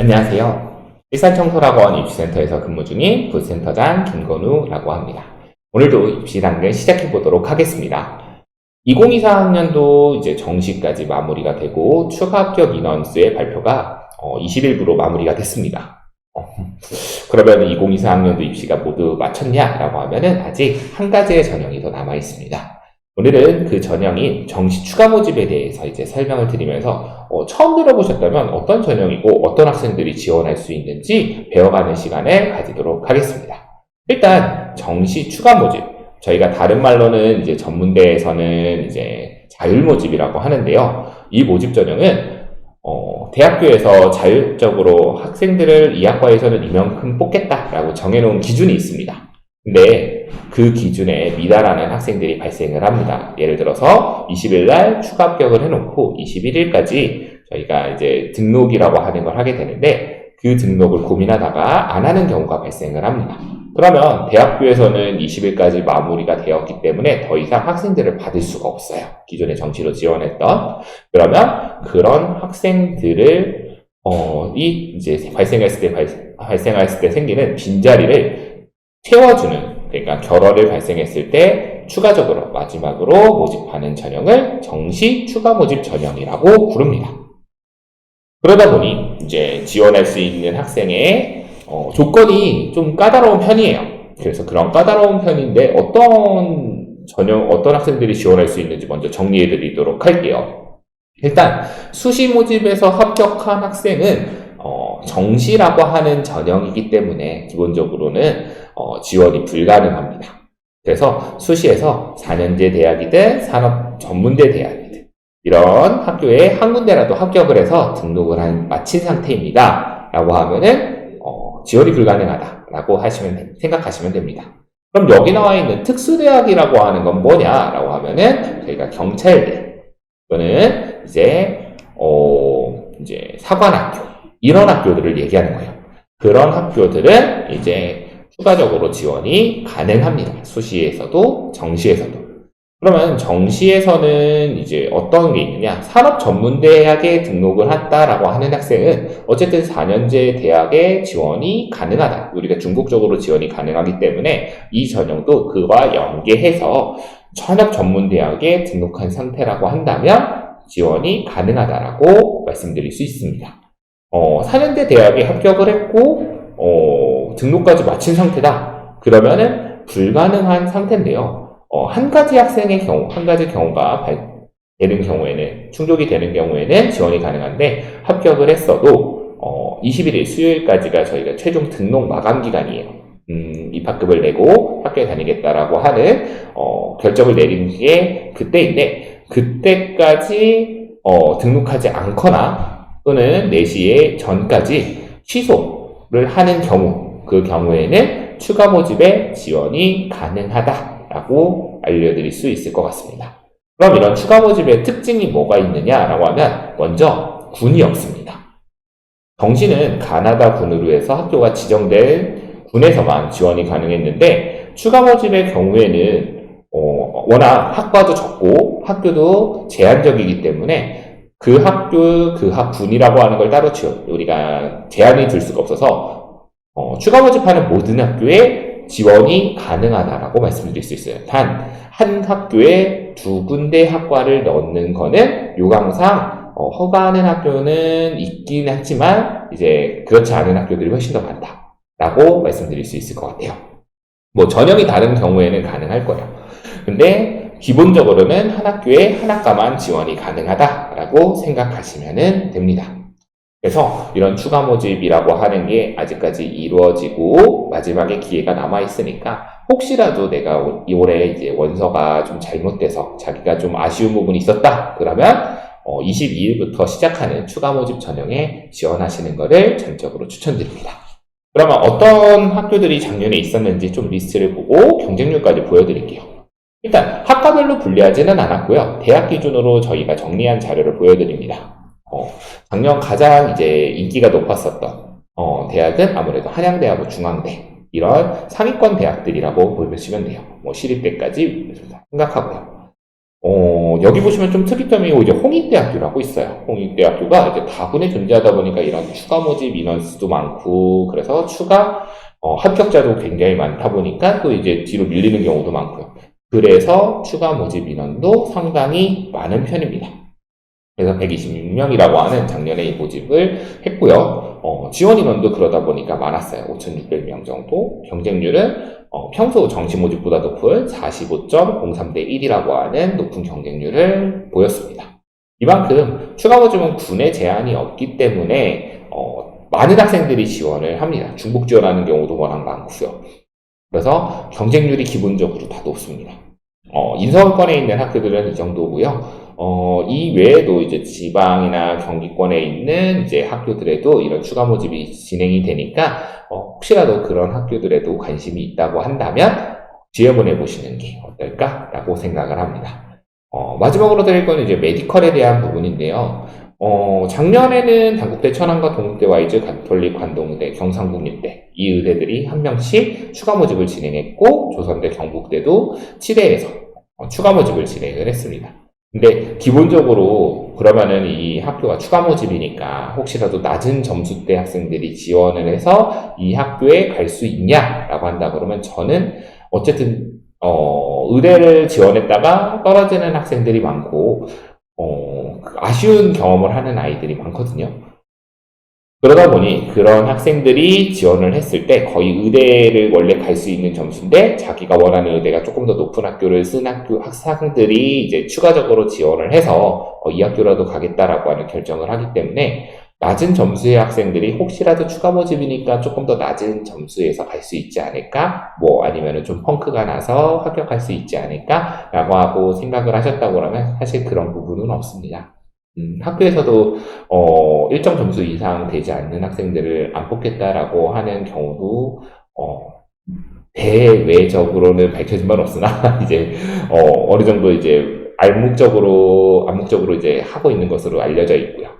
안녕하세요. 일산청소학원 입시센터에서 근무 중인 부센터장 김건우라고 합니다. 오늘도 입시 당근 시작해 보도록 하겠습니다. 2024학년도 이제 정시까지 마무리가 되고 추가 합격 인원 수의 발표가 20일부로 마무리가 됐습니다. 어, 그러면 2024학년도 입시가 모두 마쳤냐라고 하면은 아직 한 가지의 전형이 더 남아 있습니다. 오늘은 그 전형인 정시 추가 모집에 대해서 이제 설명을 드리면서 어, 처음 들어보셨다면 어떤 전형이고 어떤 학생들이 지원할 수 있는지 배워가는 시간을 가지도록 하겠습니다. 일단 정시 추가 모집 저희가 다른 말로는 이제 전문대에서는 이제 자율 모집이라고 하는데요. 이 모집 전형은 어, 대학교에서 자율적으로 학생들을 이 학과에서는 이만큼 뽑겠다라고 정해놓은 기준이 있습니다. 근데 그 기준에 미달하는 학생들이 발생을 합니다. 예를 들어서 20일 날 추가 합격을 해놓고 21일까지 저희가 이제 등록이라고 하는 걸 하게 되는데 그 등록을 고민하다가 안 하는 경우가 발생을 합니다. 그러면 대학교에서는 20일까지 마무리가 되었기 때문에 더 이상 학생들을 받을 수가 없어요. 기존에 정시로 지원했던. 그러면 그런 학생들을, 어, 이 이제 발생했을 때, 발, 발생했을 때 생기는 빈자리를 채워주는, 그러니까 결혼을 발생했을 때 추가적으로 마지막으로 모집하는 전형을 정시 추가 모집 전형이라고 부릅니다. 그러다 보니 이제 지원할 수 있는 학생의 어, 조건이 좀 까다로운 편이에요. 그래서 그런 까다로운 편인데 어떤 전형, 어떤 학생들이 지원할 수 있는지 먼저 정리해 드리도록 할게요. 일단 수시 모집에서 합격한 학생은 어, 정시라고 하는 전형이기 때문에 기본적으로는 어, 지원이 불가능합니다. 그래서 수시에서 4년제 대학이든 산업 전문대 대학이든 이런 학교에 한 군데라도 합격을 해서 등록을 한, 마친 상태입니다. 라고 하면은 어, 지원이 불가능하다라고 하시면 생각하시면 됩니다. 그럼 여기 나와 있는 특수대학이라고 하는 건 뭐냐라고 하면은 저희가 경찰대 또는 이제 어 이제 사관학교 이런 학교들을 얘기하는 거예요. 그런 학교들은 이제 추가적으로 지원이 가능합니다. 수시에서도 정시에서도. 그러면 정시에서는 이제 어떤 게 있느냐? 산업 전문 대학에 등록을 했다라고 하는 학생은 어쨌든 4년제 대학에 지원이 가능하다. 우리가 중국적으로 지원이 가능하기 때문에 이 전형도 그와 연계해서 산업 전문 대학에 등록한 상태라고 한다면 지원이 가능하다라고 말씀드릴 수 있습니다. 어, 4년제 대학에 합격을 했고, 어, 등록까지 마친 상태다. 그러면은 불가능한 상태인데요. 어, 한 가지 학생의 경우, 한 가지 경우가 발, 되는 경우에는, 충족이 되는 경우에는 지원이 가능한데, 합격을 했어도, 어, 21일 수요일까지가 저희가 최종 등록 마감 기간이에요. 음, 입학급을 내고 학교에 다니겠다라고 하는, 어, 결정을 내린 게 그때인데, 그때까지, 어, 등록하지 않거나, 또는 4시에 전까지 취소를 하는 경우, 그 경우에는 추가 모집에 지원이 가능하다라고 알려드릴 수 있을 것 같습니다. 그럼 이런 추가 모집의 특징이 뭐가 있느냐라고 하면 먼저 군이 없습니다. 정시는 가나다 군으로 해서 학교가 지정된 군에서만 지원이 가능했는데 추가 모집의 경우에는 어, 워낙 학과도 적고 학교도 제한적이기 때문에 그 학교, 그 학군이라고 하는 걸 따로 우리가 제한이 둘 수가 없어서, 어, 추가 모집하는 모든 학교에 지원이 가능하다라고 말씀드릴 수 있어요. 단, 한 학교에 두 군데 학과를 넣는 거는 요강상, 어, 허가하는 학교는 있긴 하지만, 이제 그렇지 않은 학교들이 훨씬 더 많다. 라고 말씀드릴 수 있을 것 같아요. 뭐, 전형이 다른 경우에는 가능할 거예요. 근데, 기본적으로는 한 학교에 한 학과만 지원이 가능하다라고 생각하시면 됩니다. 그래서 이런 추가 모집이라고 하는 게 아직까지 이루어지고 마지막에 기회가 남아 있으니까 혹시라도 내가 올해 이제 원서가 좀 잘못돼서 자기가 좀 아쉬운 부분이 있었다 그러면 22일부터 시작하는 추가 모집 전형에 지원하시는 것을 전적으로 추천드립니다. 그러면 어떤 학교들이 작년에 있었는지 좀 리스트를 보고 경쟁률까지 보여드릴게요. 일단 학과별로 분리하지는 않았고요. 대학 기준으로 저희가 정리한 자료를 보여드립니다. 어, 작년 가장 이제 인기가 높았었던 어, 대학은 아무래도 한양대하고 중앙대 이런 상위권 대학들이라고 보시면 돼요. 뭐 시립대까지 생각하고요. 어, 여기 보시면 좀 특이점이 이제 홍익대학교라고 있어요. 홍익대학교가 이제 다분히 존재하다 보니까 이런 추가 모집 인원 수도 많고, 그래서 추가 어, 합격자도 굉장히 많다 보니까 또 이제 뒤로 밀리는 경우도 많고요. 그래서 추가 모집 인원도 상당히 많은 편입니다. 그래서 126명이라고 하는 작년에 이 모집을 했고요. 어, 지원 인원도 그러다 보니까 많았어요. 5,600명 정도. 경쟁률은 어, 평소 정시 모집보다 높은 45.03대 1이라고 하는 높은 경쟁률을 보였습니다. 이만큼 추가 모집은 군에 제한이 없기 때문에 어, 많은 학생들이 지원을 합니다. 중복 지원하는 경우도 워낙 많고요. 그래서 경쟁률이 기본적으로 다 높습니다. 어, 인서울권에 있는 학교들은 이 정도고요. 어, 이 외에도 이제 지방이나 경기권에 있는 이제 학교들에도 이런 추가 모집이 진행이 되니까 어, 혹시라도 그런 학교들에도 관심이 있다고 한다면 지원해 보시는 게 어떨까라고 생각을 합니다. 어, 마지막으로 드릴 건 이제 메디컬에 대한 부분인데요. 어, 작년에는 단국대 천안과 동국대 와이즈 가톨릭 관동대 경상국립대 이 의대들이 한 명씩 추가 모집을 진행했고 조선대 경북대도 7회에서 추가 모집을 진행을 했습니다. 근데 기본적으로 그러면은 이 학교가 추가 모집이니까 혹시라도 낮은 점수대 학생들이 지원을 해서 이 학교에 갈 수 있냐라고 한다 그러면 저는 어쨌든 어, 의대를 지원했다가 떨어지는 학생들이 많고 어, 아쉬운 경험을 하는 아이들이 많거든요. 그러다 보니 그런 학생들이 지원을 했을 때 거의 의대를 원래 갈 수 있는 점수인데 자기가 원하는 의대가 조금 더 높은 학교를 쓴 학교 학생들이 이제 추가적으로 지원을 해서 어, 이 학교라도 가겠다라고 하는 결정을 하기 때문에 낮은 점수의 학생들이 혹시라도 추가 모집이니까 조금 더 낮은 점수에서 갈 수 있지 않을까? 뭐 아니면은 좀 펑크가 나서 합격할 수 있지 않을까 라고 하고 생각을 하셨다고 그러면 사실 그런 부분은 없습니다. 음, 학교에서도 어, 일정 점수 이상 되지 않는 학생들을 안 뽑겠다라고 하는 경우도 어, 대외적으로는 밝혀진 바는 없으나 이제 어, 어느 정도 이제 암묵적으로 암묵적으로 이제 하고 있는 것으로 알려져 있고요.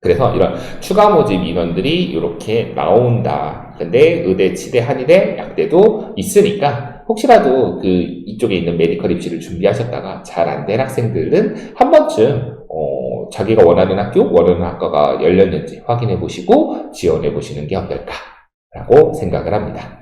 그래서 이런 추가 모집 인원들이 이렇게 나온다. 근데 의대, 치대, 한의대, 약대도 있으니까 혹시라도 그 이쪽에 있는 메디컬 입시를 준비하셨다가 잘 안 된 학생들은 한 번쯤 어, 자기가 원하는 학교, 원하는 학과가 열렸는지 확인해 보시고 지원해 보시는 게 어떨까라고 생각을 합니다.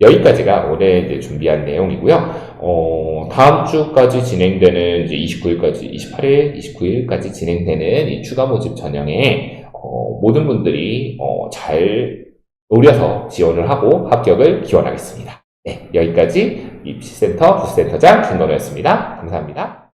여기까지가 올해 이제 준비한 내용이고요. 어, 다음 주까지 진행되는 이제 29일까지, 28일, 29일까지 진행되는 이 추가 모집 전형에 어, 모든 분들이 어, 잘 노려서 지원을 하고 합격을 기원하겠습니다. 네, 여기까지 입시센터 부센터장 김건우였습니다. 감사합니다.